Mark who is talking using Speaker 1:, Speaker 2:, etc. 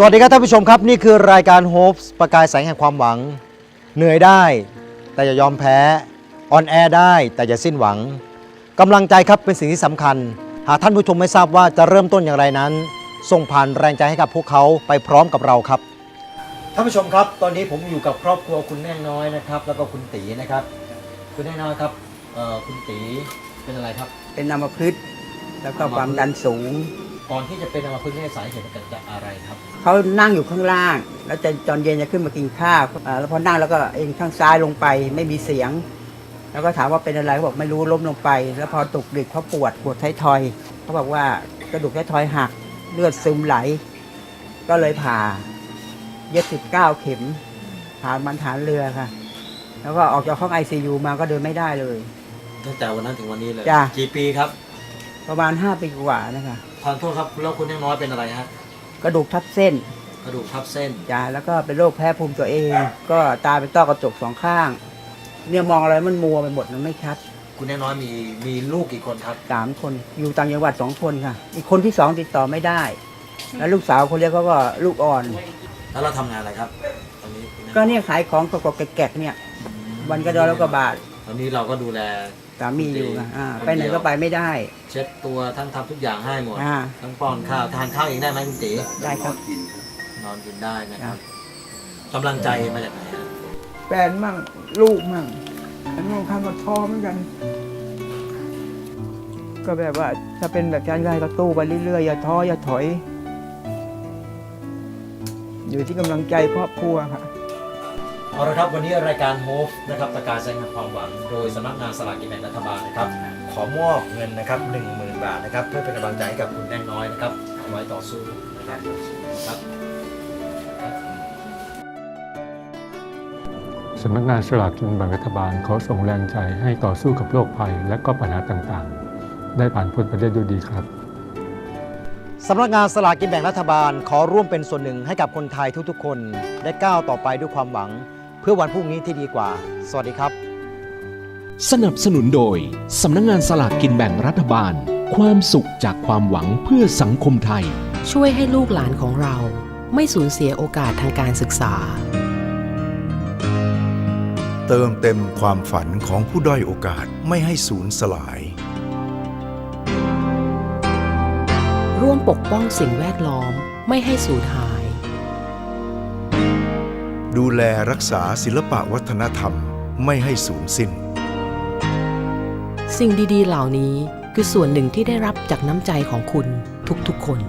Speaker 1: สวัสดีครับท่านผู้ชมครับ นี่คือรายการโฮปส์ประกายแสงแห่งความหวัง เหนื่อยได้ แต่อย่ายอมแพ้ออนแอร์ได้ แต่อย่าสิ้นหวังกำลังใจครับเป็นสิ่งที่สำคัญ หากท่านผู้ชมไม่ทราบว่าจะเริ่มต้นอย่างไรนั้น ส่งผ่านแรงใจให้กับพวกเขาไปพร้อมกับเราครับท่านผู้ชมครับ ตอนนี้ผมอยู่กับครอบครัวคุณแน่น้อยนะครับ แล้วก็คุณตีนะครับ คุณแน่น้อยครับเอ่อคุณตีเป็นอะไรครับ
Speaker 2: เป็นอัมพฤกษ์แล้วก็ความดันสูง
Speaker 1: ก่อนที่จะเป็นอัมพฤกษ์เนี่ยสาเหตุมันเกิดจากอะไรครับ
Speaker 2: เขานั่งอยู่ข้างล่าง แล้วจะตอนเย็นจะขึ้นมากินข้าวอ่าแล้วพอนั่งแล้วก็เองข้างซ้ายลงไปไม่มีเสียง แล้วก็ถามว่าเป็นอะไรเขาบอกไม่รู้ล้มลงไป แล้วพอตกดึกเขาปวดปวดท้ายทอยเขาบอกว่ากระดูกท้ายทอยหักเลือดซึมไหล ก็เลยผ่าเย็บสิบเก้าเข็มผ่ามันฐานเรือค่ะ แล้วก็ออกจากห้องไอซียูมาก็เดินไม่ได้เลย
Speaker 1: ตั้งแต่วันนั้นถึงวันนี้เลย
Speaker 2: จ้ะ
Speaker 1: กี่ปีครับ
Speaker 2: ประมาณห้าปีกว่านะคะ
Speaker 1: ทานโทษครับแล้วคุณแน่น้อยเป็นอะไรฮะ
Speaker 2: กระดูกทับเส้น
Speaker 1: กระดูกทับเส้น
Speaker 2: จ้าแล้วก็เป็นโรคแพ้ภูมิตัวเอง ก็ตาเป็นต้อกระจกสองข้าง เนี่ยมองอะไรมันมัวไปหมดมันไม่ชัด
Speaker 1: คุณแน่น้อยมีมีลูกกี่คนครับ
Speaker 2: สามคนอยู่ต่างจังหวัดสองคนค่ะ อีกคนที่สองติดต่อไม่ได้ แล้วลูกสาวคนเล็กเขาก็ลูกอ่อน
Speaker 1: แล้วเราทำงานอะไรครับตอนนี้คุณแน่
Speaker 2: ก็เนี่ยขายของกกๆแกะๆเนี่ย วันก็ดอลแล้วก็บาท
Speaker 1: ตอนนี้เราก็ดูแล
Speaker 2: สามีอยู่ค่ะอ่าไปไหนก็ไปไม่ได้
Speaker 1: เช็ดตัวทั้งทำทุกอย่างให้หมด
Speaker 2: อ่า
Speaker 1: ทั้งป้อนข้าว ทานข้าวเองได้ไหมคุณตี
Speaker 2: ได้ครับ
Speaker 1: นอนกินได้นะครับกำลังใจมาจากไหนฮะ
Speaker 3: แฟนมั่งลูกมั่งแล้วบางครั้งก็ท้อเหมือนกัน
Speaker 2: ก็แบบว่าถ้าเป็นแบบการได้ก็ตู้ไปเรื่อยๆอย่าท้ออย่าถอย
Speaker 3: อยู่ที่กำลังใจครอบครัวค่ะ
Speaker 1: เอาละครับวันนี้รายการโฮฟนะครับประกาศแสงแห่งความหวัง โดยสำนักงานสลากกินแบ่งรัฐบาลนะครับ ขอมอบเงินนะครับ10,000 บาทนะครับ เพื่อเป็นกำลังใจให้กับคุณแน่น้อยนะครับเอาไว้ต่อสู้นะครับครับ
Speaker 4: สำนักงานสลากกินแบ่งรัฐบาลขอส่งแรงใจให้ต่อสู้กับโรคภัยและก็ปัญหาต่างๆ ได้ผ่านพ้นไปได้ด้วยดีครับ
Speaker 1: สำนักงานสลากกินแบ่งรัฐบาลขอร่วมเป็นส่วนหนึ่งให้กับคนไทยทุกๆ คน ได้ก้าวต่อไปด้วยความหวัง เพื่อวันพรุ่งนี้ที่ดีกว่า สวัสดีครับ
Speaker 5: สนับสนุนโดย สำนักงงานสลากกินแบ่งรัฐบาล ความสุขจากความหวังเพื่อสังคมไทย
Speaker 6: ช่วยให้ลูกหลานของเรา ไม่สูญเสียโอกาสทางการศึกษา
Speaker 7: เติมเต็มความฝันของผู้ด้อยโอกาสไม่ให้สูญสลาย
Speaker 6: ร่วมปกป้องสิ่งแวดล้อมไม่ให้สูญหาย
Speaker 7: ดูแลรักษาศิลปะวัฒนธรรมไม่ให้สูญสิ้น
Speaker 6: สิ่งดีๆ เหล่านี้คือส่วนหนึ่งที่ได้รับจากน้ำใจของคุณทุกๆคน